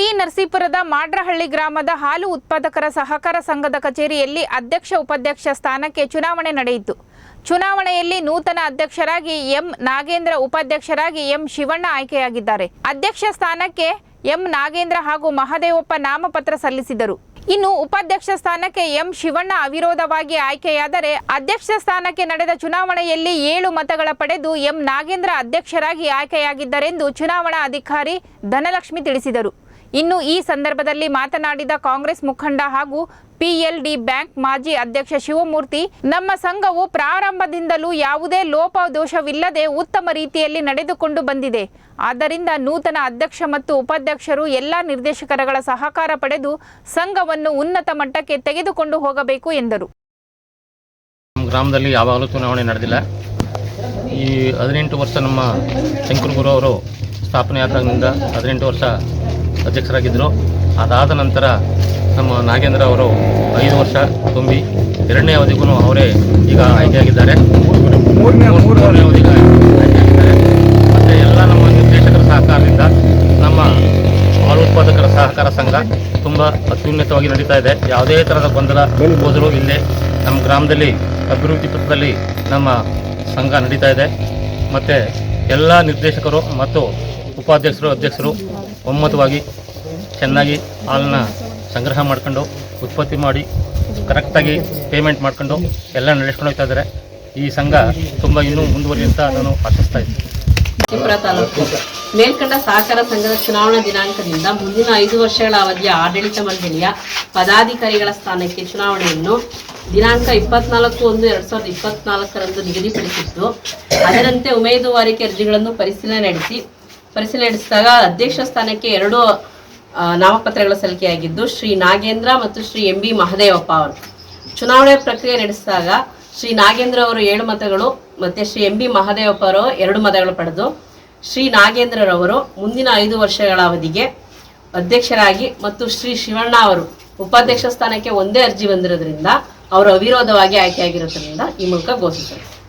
T ನರಸೀಪುರದ ಮಾಡ್ರಹಳ್ಳಿ ಗ್ರಾಮದ ಹಾಲು ಉತ್ಪಾದಕರ ಸಹಕಾರ ಸಂಘದ ಕಚೇರಿಯಲ್ಲಿ ಅಧ್ಯಕ್ಷ ಉಪಾಧ್ಯಕ್ಷ ಸ್ಥಾನಕ್ಕೆ ಚುನಾವಣೆ ನಡೆಯಿತು. ಚುನಾವಣೆಯಲ್ಲಿ ನೂತನ ಅಧ್ಯಕ್ಷರಾಗಿ ಎಂ ನಾಗೇಂದ್ರ, ಉಪಾಧ್ಯಕ್ಷರಾಗಿ ಎಂ ಶಿವಣ್ಣ ಆಯ್ಕೆಯಾಗಿದ್ದಾರೆ. ಅಧ್ಯಕ್ಷ ಸ್ಥಾನಕ್ಕೆ ಎಂ ನಾಗೇಂದ್ರ ಹಾಗೂ ಮಹದೇವಪ್ಪ ನಾಮಪತ್ರ ಸಲ್ಲಿಸಿದರು. ಇನ್ನು ಉಪಾಧ್ಯಕ್ಷ ಸ್ಥಾನಕ್ಕೆ ಎಂ ಶಿವಣ್ಣ ಅವಿರೋಧವಾಗಿ ಆಯ್ಕೆಯಾದರೆ ಅಧ್ಯಕ್ಷ ಸ್ಥಾನಕ್ಕೆ ನಡೆದ ಚುನಾವಣೆಯಲ್ಲಿ ಏಳು ಮತಗಳ ಪಡೆದು ಎಂ ನಾಗೇಂದ್ರ ಅಧ್ಯಕ್ಷರಾಗಿ ಆಯ್ಕೆಯಾಗಿದ್ದರೆಂದು ಚುನಾವಣಾ ಅಧಿಕಾರಿ ಧನಲಕ್ಷ್ಮಿ ತಿಳಿಸಿದರು. ಇನ್ನು ಈ ಸಂದರ್ಭದಲ್ಲಿ ಮಾತನಾಡಿದ ಕಾಂಗ್ರೆಸ್ ಮುಖಂಡ ಹಾಗೂ ಪಿಎಲ್ಡಿ ಬ್ಯಾಂಕ್ ಮಾಜಿ ಅಧ್ಯಕ್ಷ ಶಿವಮೂರ್ತಿ, ನಮ್ಮ ಸಂಘವು ಪ್ರಾರಂಭದಿಂದಲೂ ಯಾವುದೇ ಲೋಪದೋಷವಿಲ್ಲದೆ ಉತ್ತಮ ರೀತಿಯಲ್ಲಿ ನಡೆದುಕೊಂಡು ಬಂದಿದೆ. ಆದ್ದರಿಂದ ನೂತನ ಅಧ್ಯಕ್ಷ ಮತ್ತು ಉಪಾಧ್ಯಕ್ಷರು ಎಲ್ಲ ನಿರ್ದೇಶಕರಗಳ ಸಹಕಾರ ಪಡೆದು ಸಂಘವನ್ನು ಉನ್ನತ ಮಟ್ಟಕ್ಕೆ ತೆಗೆದುಕೊಂಡು ಹೋಗಬೇಕು ಎಂದರು. ಗ್ರಾಮದಲ್ಲಿ ಯಾವಾಗಲೂ ಚುನಾವಣೆ ನಡೆದಿಲ್ಲ. ಈ ಹದಿನೆಂಟು ವರ್ಷ ನಮ್ಮ ಶಂಕರ್ ಗುರು ಅವರು ಸ್ಥಾಪನೆ ಆದಾಗಿನಿಂದ ಹದಿನೆಂಟು ವರ್ಷ ಅಧ್ಯಕ್ಷರಾಗಿದ್ದರು. ಅದಾದ ನಂತರ ನಮ್ಮ ನಾಗೇಂದ್ರ ಅವರು ಐದು ವರ್ಷ ತುಂಬಿ ಎರಡನೇ ಅವಧಿಗೂ ಅವರೇ ಈಗ ಆಯ್ಕೆಯಾಗಿದ್ದಾರೆ. ಮೂರನೇ ಅವಧಿಗೆ ಆಯ್ಕೆಯಾಗಿದ್ದಾರೆ. ಮತ್ತು ಎಲ್ಲ ನಮ್ಮ ನಿರ್ದೇಶಕರ ಸಹಕಾರದಿಂದ ನಮ್ಮ ಹಾಲು ಉತ್ಪಾದಕರ ಸಹಕಾರ ಸಂಘ ತುಂಬ ಅತ್ಯುನ್ನತವಾಗಿ ನಡೀತಾ ಇದೆ. ಯಾವುದೇ ಥರದ ಗೊಂದಲ ಹೋದರೂ ಇಲ್ಲೇ ನಮ್ಮ ಗ್ರಾಮದಲ್ಲಿ ಅಭಿವೃದ್ಧಿ ಪಥದಲ್ಲಿ ನಮ್ಮ ಸಂಘ ನಡೀತಾ ಇದೆ. ಮತ್ತು ಎಲ್ಲ ನಿರ್ದೇಶಕರು ಮತ್ತು ಉಪಾಧ್ಯಕ್ಷರು ಅಧ್ಯಕ್ಷರು ಒಮ್ಮತವಾಗಿ ಚೆನ್ನಾಗಿ ಹಾಲನ್ನ ಸಂಗ್ರಹ ಮಾಡ್ಕೊಂಡು, ಉತ್ಪತ್ತಿ ಮಾಡಿ ಕರೆಕ್ಟಾಗಿ ಪೇಮೆಂಟ್ ಮಾಡ್ಕೊಂಡು ಎಲ್ಲ ನಡೆಸ್ಕೊಂಡು ಹೋಗ್ತಾ ಇದ್ದಾರೆ. ಈ ಸಂಘ ತುಂಬ ಇನ್ನೂ ಮುಂದುವರಿ ಅಂತ ನಾನು ಆಶಿಸ್ತಾ ಇದ್ದೀನಿ. ತಾಲೂಕು. ಮೇಲ್ಕಂಡ ಸಹಕಾರ ಸಂಘದ ಚುನಾವಣಾ ದಿನಾಂಕದಿಂದ ಮುಂದಿನ ಐದು ವರ್ಷಗಳ ಅವಧಿಯ ಆಡಳಿತ ಮಂಡಳಿಯ ಪದಾಧಿಕಾರಿಗಳ ಸ್ಥಾನಕ್ಕೆ ಚುನಾವಣೆಯನ್ನು ದಿನಾಂಕ ಇಪ್ಪತ್ನಾಲ್ಕು ಒಂದು ಎರಡ್ ಸಾವಿರದ ಇಪ್ಪತ್ನಾಲ್ಕರಂದು ನಿಗದಿಪಡಿಸಿದ್ದು ಅದರಂತೆ ಉಮೇದುವಾರಿಕೆ ಅರ್ಜಿಗಳನ್ನು ಪರಿಶೀಲನೆ ನಡೆಸಿ ಪರಿಶೀಲನೆ ನಡೆಸಿದಾಗ ಅಧ್ಯಕ್ಷ ಸ್ಥಾನಕ್ಕೆ ಎರಡು ನಾಮಪತ್ರಗಳ ಸಲ್ಲಿಕೆಯಾಗಿದ್ದು, ಶ್ರೀ ನಾಗೇಂದ್ರ ಮತ್ತು ಶ್ರೀ ಎಂ ಬಿ ಮಹದೇವಪ್ಪ ಅವರು. ಚುನಾವಣೆ ಪ್ರಕ್ರಿಯೆ ನಡೆಸಿದಾಗ ಶ್ರೀ ನಾಗೇಂದ್ರ ಅವರು ಏಳು ಮತಗಳು ಮತ್ತು ಶ್ರೀ ಎಂ ಬಿ ಮಹದೇವಪ್ಪ ಅವರು ಎರಡು ಮತಗಳು ಪಡೆದು, ಶ್ರೀ ನಾಗೇಂದ್ರರವರು ಮುಂದಿನ ಐದು ವರ್ಷಗಳ ಅವಧಿಗೆ ಅಧ್ಯಕ್ಷರಾಗಿ ಮತ್ತು ಶ್ರೀ ಶಿವಣ್ಣ ಅವರು ಉಪಾಧ್ಯಕ್ಷ ಸ್ಥಾನಕ್ಕೆ ಒಂದೇ ಅರ್ಜಿ ಬಂದಿರೋದ್ರಿಂದ ಅವರು ಅವಿರೋಧವಾಗಿ ಆಯ್ಕೆಯಾಗಿರೋದ್ರಿಂದ ಈ ಮೂಲಕ ಘೋಷಿಸಿದರು